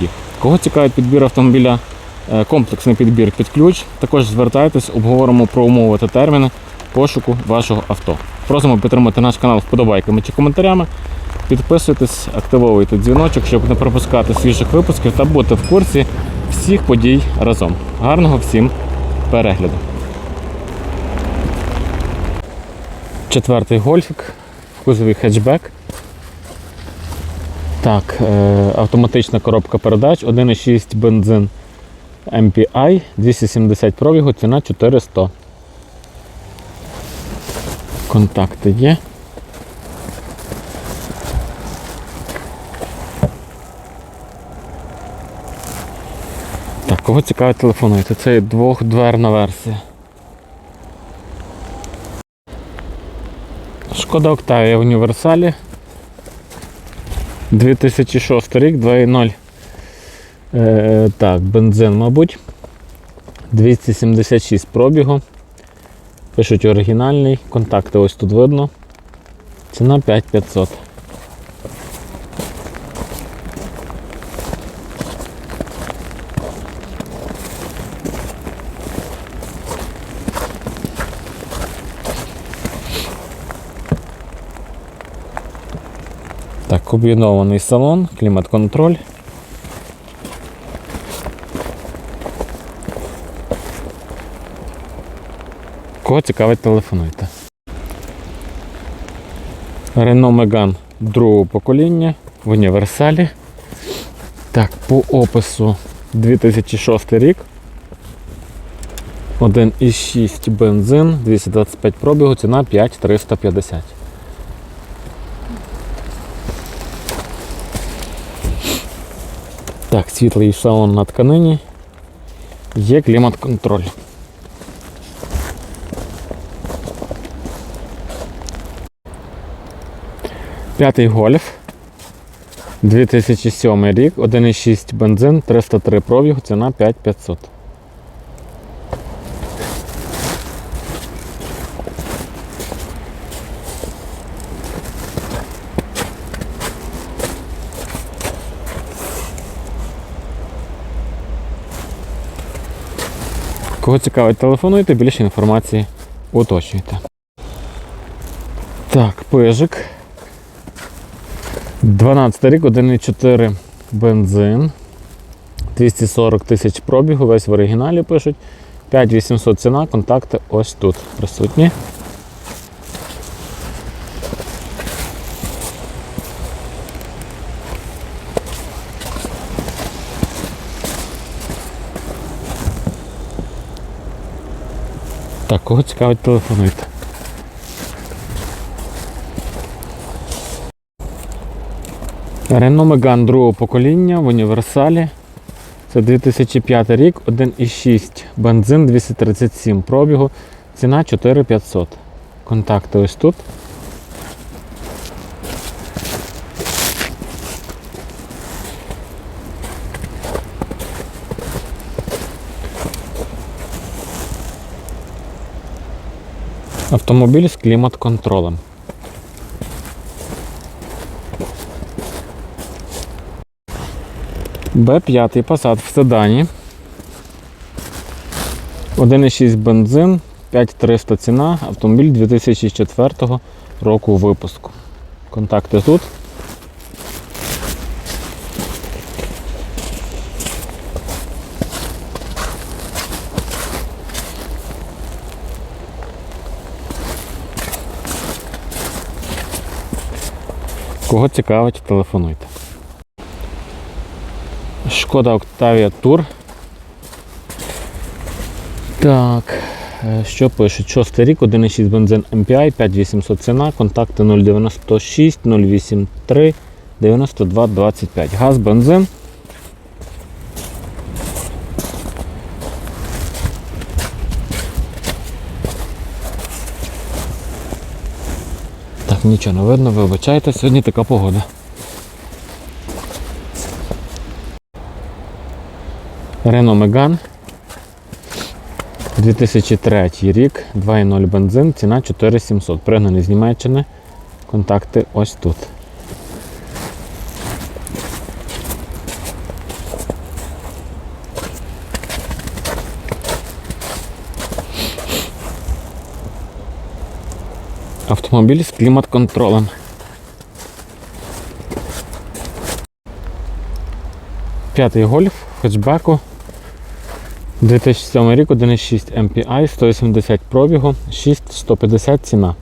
їх. Кого цікавить підбір автомобіля, е, комплексний підбір під ключ, також звертайтесь, обговоримо про умови та терміни пошуку вашого авто. Просимо підтримати наш канал вподобайками чи коментарями. Підписуйтесь, активовуйте дзвіночок, щоб не пропускати свіжих випусків та бути в курсі всіх подій разом. Гарного всім перегляду! Четвертий гольфік, в кузові хетчбек. Так, е, автоматична коробка передач, 1,6 бензин MPI, 270 пробігу, ціна 400. Контакти є. Так, кого цікавить телефонуйте? Це двохдверна версія. Шкода Октавія в універсалі. 2006 рік, 2.0. Е, так, бензин, мабуть. 276 пробігу. Пишуть оригінальний, контакти ось тут видно. Ціна 5500. Так, комбінований салон, клімат-контроль. Кого цікавить, телефонуйте. Renault Megane другого покоління в універсалі. Так, по опису 2006 рік. 1,6 бензин, 225 пробігу, ціна 5350. Так, світлий салон на тканині. Є клімат-контроль. П'ятий гольф. 2007 рік, 1,6 бензин, 303 пробігу, ціна 5500. Кого цікавить, телефонуйте, більше інформації уточнюйте. Так, пижик. 12 рік, 1,4 бензин. 240 тисяч пробігу, весь в оригіналі пишуть. 5800 ціна, контакти ось тут присутні. Так, кого цікавить, телефонуйте. Рено Меган другого покоління в універсалі. Це 2005 рік, 1,6 бензин 237 пробігу. Ціна 4500. Контакти ось тут. Автомобіль з клімат-контролем. Б5 Passat в седані. 1,6 бензин, 5300 ціна, автомобіль 2004 року випуску. Контакти тут. Кого цікавить, телефонуйте. Шкода Octavia Tour. Так, е, що пишуть? Шостий рік, 1,6 бензин MPI, 5800 ціна, контакти 096 083 92 25. Газ, бензин. Нічого не видно, вибачайте, сьогодні така погода. Рено Меган 2003 рік, 2.0 бензин, ціна 4700. Пригнаний з Німеччини. Контакти ось тут. Автомобіль з клімат-контролем. П'ятий гольф хетчбеку. 2007 рік 1,6 MPI, 180 пробігу, 6150 ціна.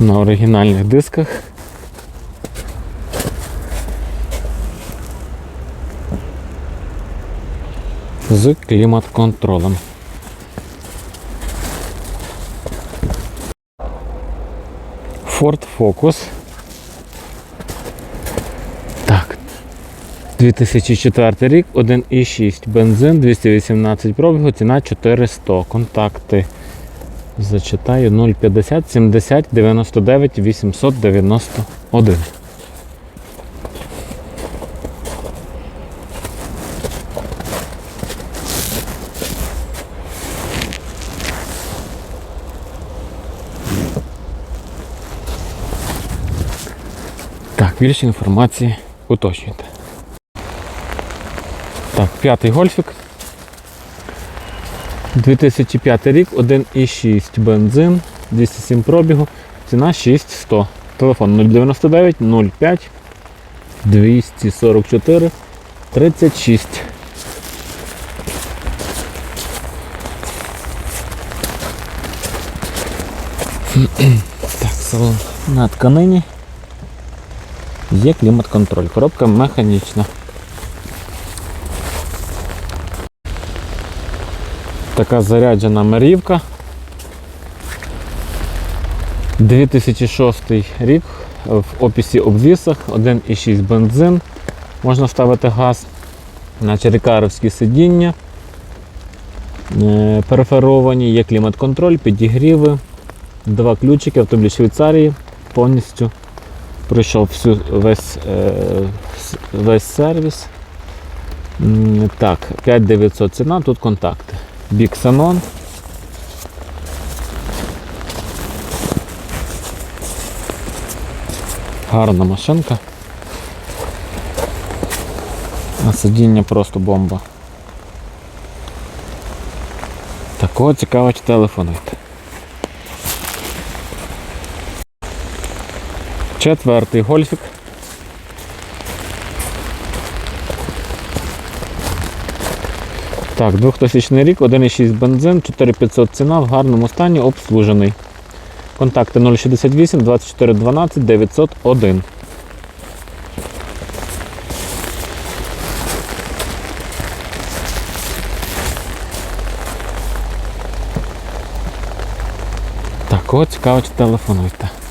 На оригінальних дисках. З клімат-контролем. Ford Focus. Так. 2004 рік, 1,6 бензин, 218 пробігу, ціна 400. Контакти. Зачитаю 050 70 99 891. Більше інформації уточнюйте. Так, п'ятий гольфік. 2005 рік, 1,6 бензин, 207 пробігу, ціна 6100. Телефон 099 05 244 36. Так, салон на тканині. Є клімат-контроль. Коробка механічна. Така заряджена мерівка. 2006 рік в описі обвісах 1,6 бензин. Можна ставити газ на черекаровські сидіння. Е, Переферовані, є клімат-контроль, підігріви, два ключики, автомобіль Швейцарії повністю пройшов всю, весь, е, весь сервіс. Так, 5900 ціна, тут контакти. Біксанон. Гарна машинка. А сидіння просто бомба. Такого цікаво телефонуйте. Четвертий гольфік. Так, 2000 рік, 1,6 бензин, 4500 ціна, в гарному стані, обслужений. Контакти 068 24 12 901. Так, от цікаво, телефонуйте.